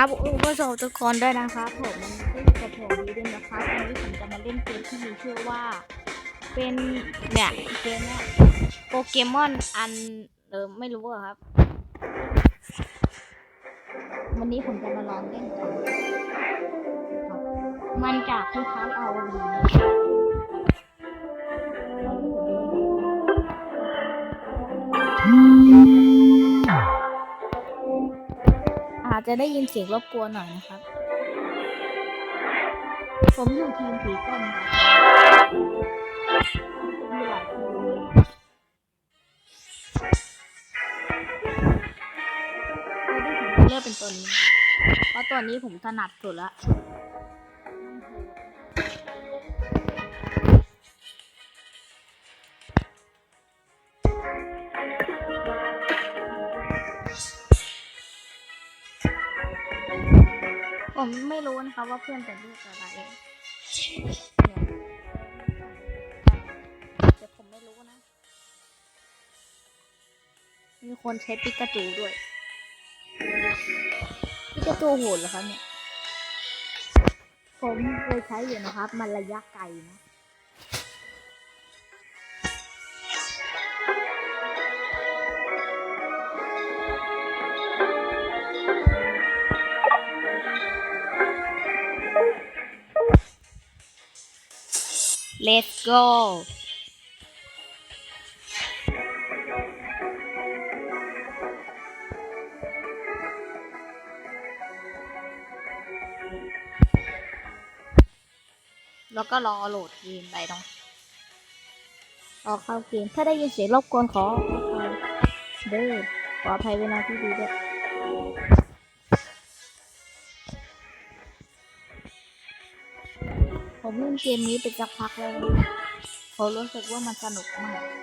ครับอุปสมทุกคนด้วยนะครับผมชื่อกับผมดีเดนนะครับวันนี้ผมจะมาเล่นเกมที่มีชื่อว่า เป็นเนี่ยเกมเนี่ยโปเกมอนอันเออไม่รู้อะครับ วันนี้ผมจะมาลองเล่นกันมันจะคล้ายๆเอาดี อาจจะได้ยินเสียงรบกวนหน่อยนะครับ ผมอยู่ทีมผีก้นครับมีหลายทีมตัวที่ผมจะเลือกเป็นตัวนี้นเพราะตัวนี้ผมถนัดสุดละ ผมไม่รู้นะคะว่าเพื่อนจะเลือกอะไรเดี๋ยวผมไม่รู้นะ มีคนใช้ปิกาจูด้วย ปิกาจูโหดเหรอคะเนี่ย ผมเคยใช้อยู่นะครับ มันระยะไกลนะ Let's go แล้วก็รอโหลดเกมไปเนาะรอเข้าเกม ถ้าได้ยินเสียงรบกวนขออภัยเด้อขออภัยเวลาที่ดีด้วย ผมเล่นเกมนี้เป็นสักพักแล้ว ผมรู้สึกว่ามันสนุกมาก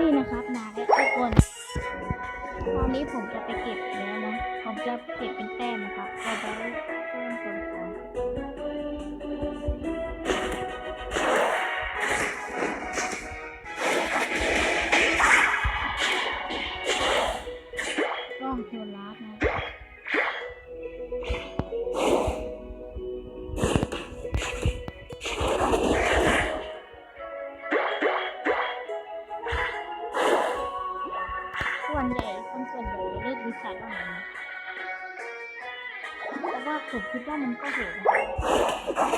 นี่นะครับมาแล้วทุกคนตอนนี้ผมจะไปเก็บแล้วนะ ผมจะเก็บเป็นแต้มนะครับเราได้เพิ่มคนขอ ว่าผมคิดว่ามันก็โหดนะ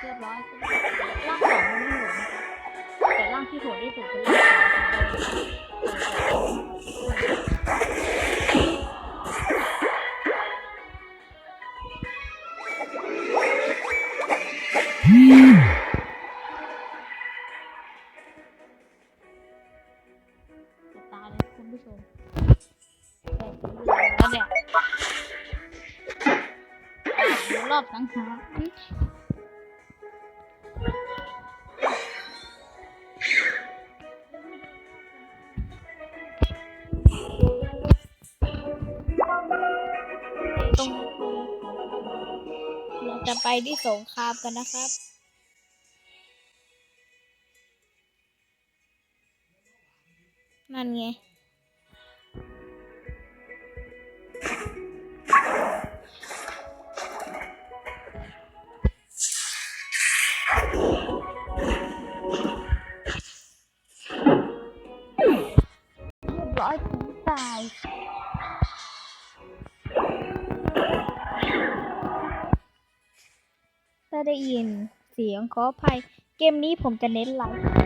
เรียบร้อยร่างสองมันไม่โหดนะครับแต่ร่างที่โหดที่สุดคือร่างสองจะ ไปที่สงครามกันนะครับ นั่นไง ร้อยถึงตาย ได้ยินเสียงขออภัย เกมนี้ผมจะเน้นไลฟ์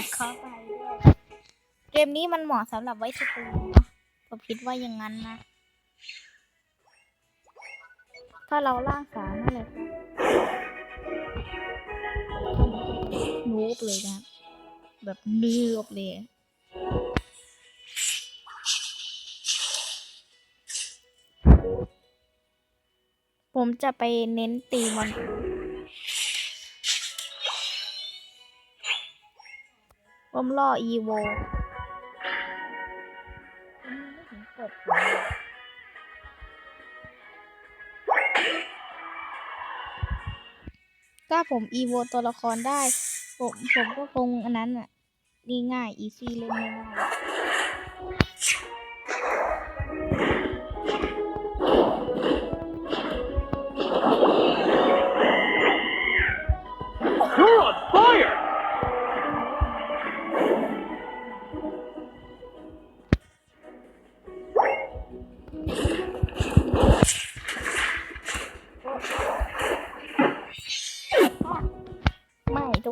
ถ้าเขอไปด้วยเกมนี้มันเหมาะสำหรับไว้สตรีมเนาะผมคิดว่าอย่างนั้นนะ ถ้าเราล่างสามนั่นเลยนูบเลยนะแบบนืบเลยผมจะไปเน้นตีมัน ผมล่ออีโวถ้าผมอีโวตัวละครได้ ผมผมก็คงอันนั้นอะง่ายๆอีซี่เล่นง่าย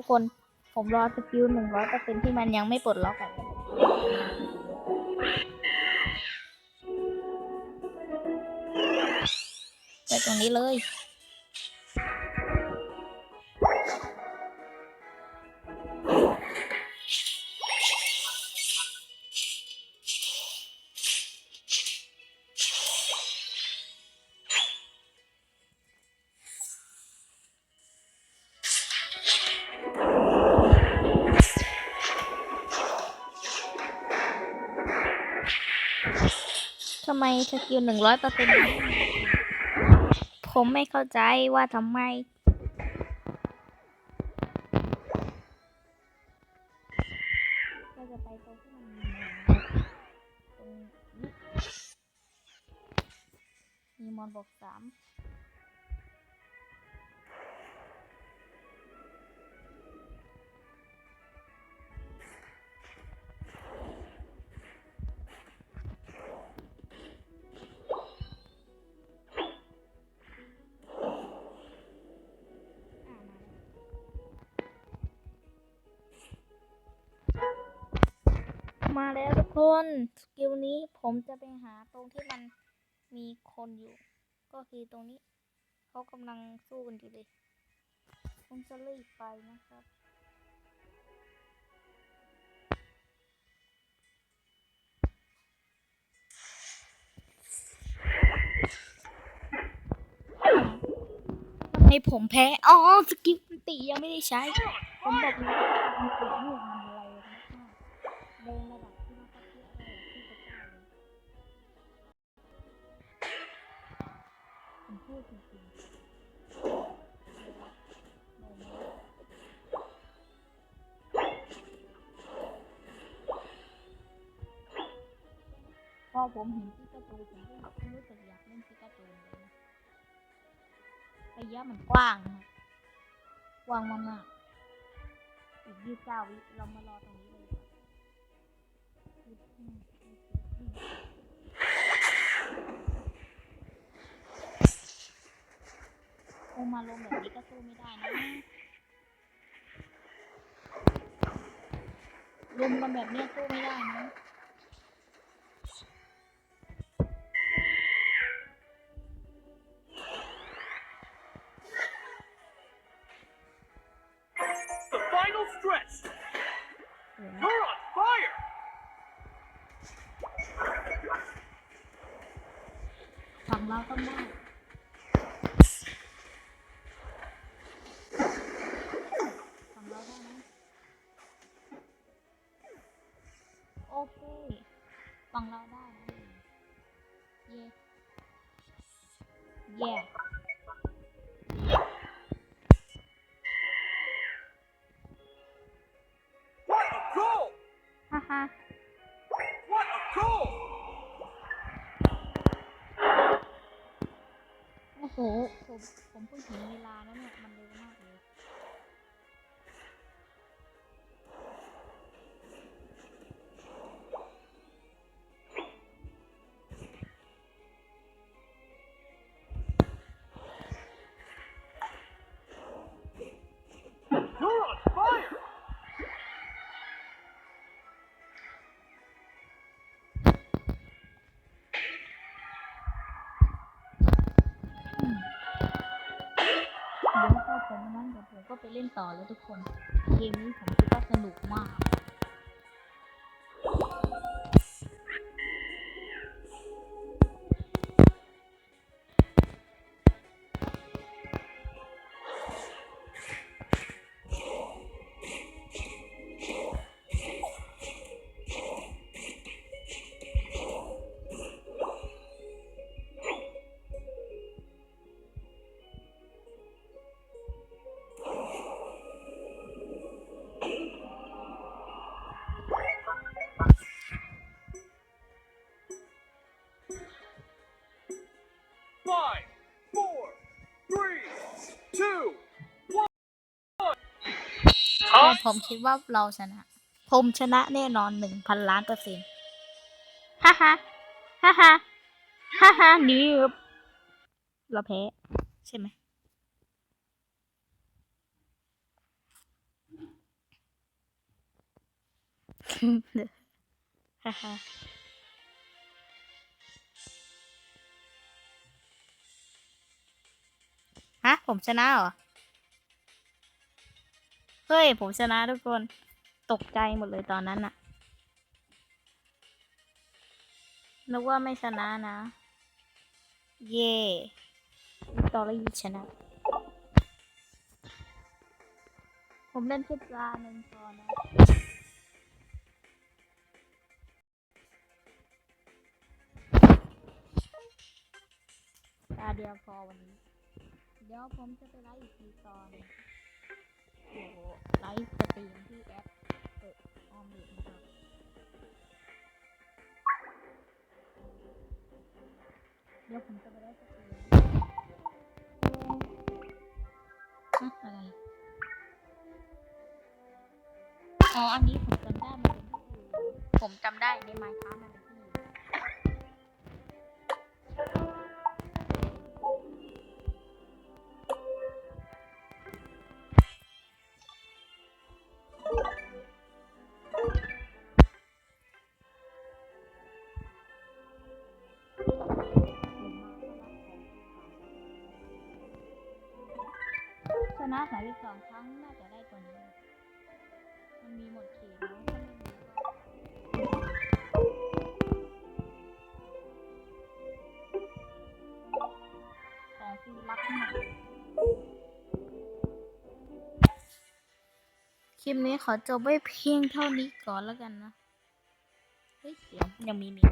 คน ผมรอสกิลหนึ่งร้อยเปอร์เซ็นที่มันยังไม่ปลดล็อกอะไปตรงนี้เลย ไมสกิลหนึ่งร้อยเปอร์เซ็นต์ผมไม่เข้าใจว่าทำไม เราจะไปตรงที่มันมีมีมอนบอกสาม มาแล้วทุกคน สกิลนี้ผมจะไปหาตรงที่มันมีคนอยู่ ก็คือตรงนี้ เขากำลังสู้กันอยู่เลย ผมจะรีบไปนะครับทำไมผมแพ้ อ๋อ สกิลตียังไม่ได้ใช้ ผมบอกเลย พูดจริงๆแรงมากพอผมเห็นพิกาจูผมก็รู้สึกอยากเล่นพิกาจูเลยนะระยะมันกว้างนะครับกว้างมากๆอีกยี่สิบเก้าวิเรามารอตรงนี้เลยดีกว่า มาลงแบบนี้ก็สู้ไม่ได้นะลุมกันแบบนี้สู้ไม่ได้นะฝั่งเราต้องได้ เคฝั่งเราได้นะเย่เย่ What a goal! ฮ่าฮ่า What a goal! โอ้โหผมผมเพิ่งเห็นเวลาแล้วเนี่ยมันเร็วมากเลย ก็ไปเล่นต่อแล้วทุกคน เกมนี้ผมคิดว่าสนุกมาก ผมคิดว่าเราชนะ ผมชนะแน่นอนหนึ่งพันล้านเปอร์เซ็นต์ฮ่าฮ่าฮ่าฮ่าฮ่าฮ่านี่ครับเราแพ้ ใช่ไหมฮ่าฮ่าฮะผมชนะเหรอ เฮ้ย ผมชนะทุกคน ตกใจหมดเลยตอนนั้นน่ะนึกว่าไม่ชนะนะ เย่วิกตอรี่ชนะ ผมเล่นแค่ตาหนึ่งพอนะตาเดียวพอวันนี้ เดี๋ยวผมจะไปไลฟ์อีกทีตอน ไลฟ์สตรีมที่แอปเปิดออมเล็ตนะครับเดี๋ยวผมจะไปไลฟ์สตรีมฮะอะไรอ๋ออันนี้ผมจำได้มันเป็นผมจำได้ในไมค์ค้ามัน นที่อื่นชนะสามสิบสองครั้งน่าจะได้ตัวนี้ มันมีหมดเขตแล้วถ้าไม่มีของคือรักหมดคลิปนี้ขอจบไว้เพียงเท่านี้ก่อนแล้วกันนะ เฮ้ยเดี๋ยวยังมีมี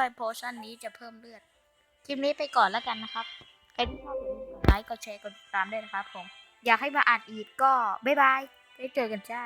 ด้วยโพชั่นนี้จะเพิ่มเลือด คลิปนี้ไปก่อนแล้วกันนะครับ ใครที่ชอบกดไลค์ กดแชร์ กดติดตามด้วยนะครับผม อยากให้มาอ่านอีกก็บ๊ายบาย ได้เจอกันจ้า